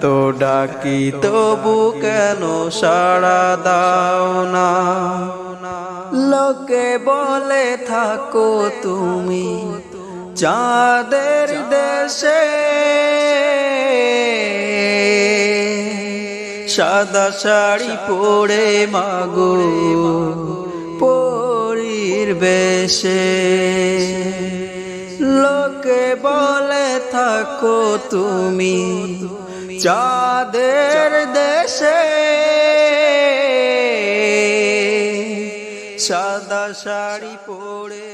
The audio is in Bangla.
এত ডাকি, তবু কেন সাড়া দাও না? লোকে বলে, থাকো তুমি চাঁদের দেশে। সাদা শাড়ি পরে মাগো পরীর বেশে। লোকে বলে, থাকো তুমি চাঁদের দেশে সাদা শাড়ি পরে